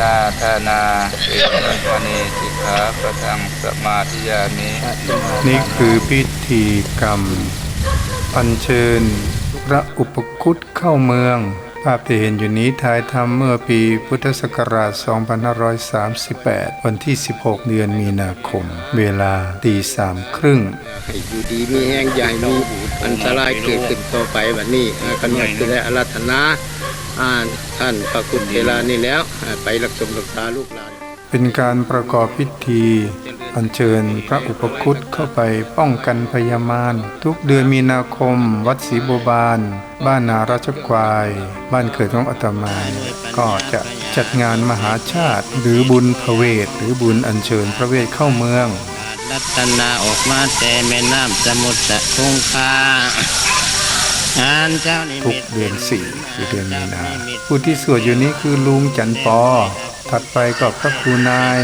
นาทานาเวรมณีสิกขาปะทังสมาธิยามินี่คือพิธีกรรม อัญเชิญพระอุปคุตเข้าเมือง ภาพที่เห็นอยู่นี้ถ่ายทำเมื่อปีพุทธศักราช 2538 วันที่ 16 เดือนมีนาคม เวลาตีสามครึ่งให้อยู่ดีมีแห้งใหญ่มีอันตรายเกิดขึ้นต่อไปแบบนี้อ่ากันหมดจะได้อารัธนาอ่า ท่านพระคุณเทลานี่แล้วอ่าไปรักษารักษาลูกหลาน เป็นการประกอบพิธีอัญเชิญพระอุปคุตเข้าไปป้องกันพยามารทุกเดือนมีนาคม วัดศรีบัวบาน บ้านนาราชควาย บ้านเกิดของอาตมาเนี่ยก็จะจัดงานมหาชาติ หรือบุญพระเวท หรือบุญอัญเชิญพระเวทเข้าเมืองรัตนาออกมาแต่แม่น้ำสมุทรสะคงคางานเจ้านิ ทุมิกตเดือนสี่คือเดือนมีนาผู้ที่สวดอยู่นี้คือลุงจันปอ ถัดไปก็พระครูนาย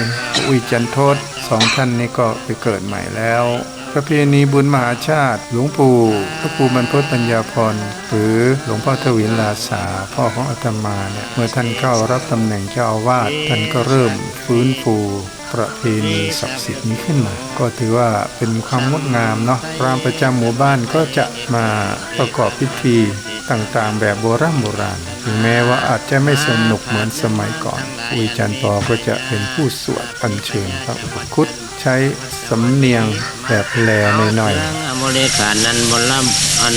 อุยจันทศสองท่านนี้ก็ไปเกิดใหม่แล้วประเพณีบุญมหาชาติ หลวงปู่พระครูบรรพตปัญญาพรหรือหลวงพ่อทวินลาสา พ่อของอาตมาเนี่ยเมื่อท่านเข้ารับตำแหน่งเจ้าอาวาสท่านก็เริ่มฟื้นฟู ประเพณีศักดิ์สิทธิ์นี้ขึ้นมา ก็ถือว่าเป็นความงดงามเนาะพรามประจำหมู่บ้านก็จะมาประกอบพิธีต่างๆ แบบโบราณโบราณ ถึงแม้ว่าอาจจะไม่สนุกเหมือนสมัยก่อนอุยจันทร์ปอก็จะเป็นผู้สวดอัญเชิญพระอุปคุต ใช้สำเนียงแบบแลหน่อยนางอโมเลขานันบลลัมอัน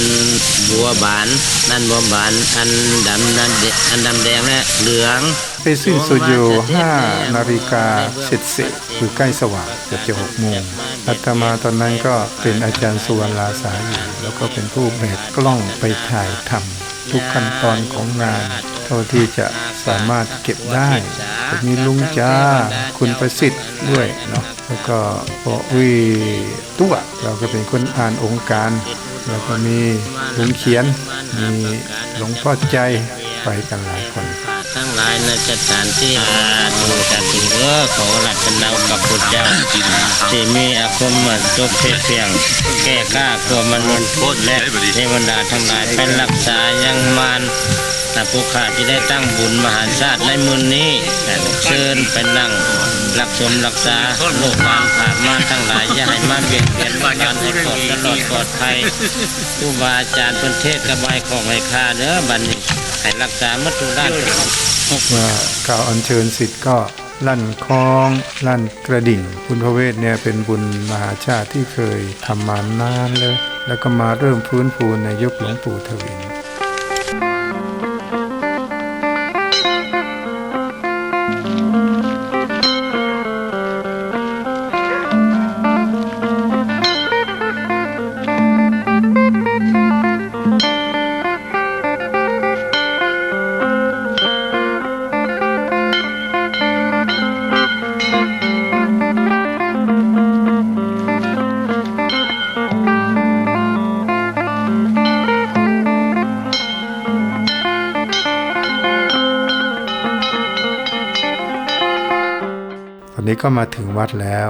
บัวบานนันบัวบานอันดำนันเดอันดำแดงและเหลืองๆไปสิ้นสุดอยู่5นาฬิกาเสร็จเสร็จคือใกล้สว่างเกือบจะหกโมงอาตมาตอนนั้นก็เป็นอาจารย์สุวรรณลาสาอยู่แล้วก็เป็นผู้แบกกล้องไปถ่ายทำทุกขั้นตอนของงาน เท่าที่จะสามารถเก็บได้จะ มีลุงจ้า คุณประสิทธิ์ด้วยเนาะแล้วก็ปออุ้ยตัวเราก็เป็นคนอ่านองค์การ แล้วก็มีลุงเขียน มีหลวงพ่อใจ ไปกันหลายคนทั้งหลายในสถานที่อาดูจัดถึงเออขอรัตนากับพุทธเจ้าที่มีอาคมมาจบเพศเพียง แก้กล้ากลัวมนุษย์และเทวดาทั้งหลายเป็นรักษายังมานแต่ผู้ขาที่ได้ตั้งบุญมหาชาติในมือนี้เชิญไปนั่งรักสมรักษาโลกความขาดมาทั้งหลายอย่าให้มาเบียดเบียนกันให้ปลอดตลอดปลอดภัยครูบาอาจารย์ประเทศกระบายของให้ข้าเด้อบัดนี้ ให้รักษามัตถุด้านเมื่อกล่าวอัญเชิญสิทธิ์ก็ลั่นคล้องลั่นกระดิ่ง บุญพระเวทเนี่ยเป็นบุญมหาชาติที่เคยทำมานานเลย แล้วก็มาเริ่มฟื้นฟูในยุคหลวงปู่ทวิน ตอนนี้ก็มาถึงวัดแล้ว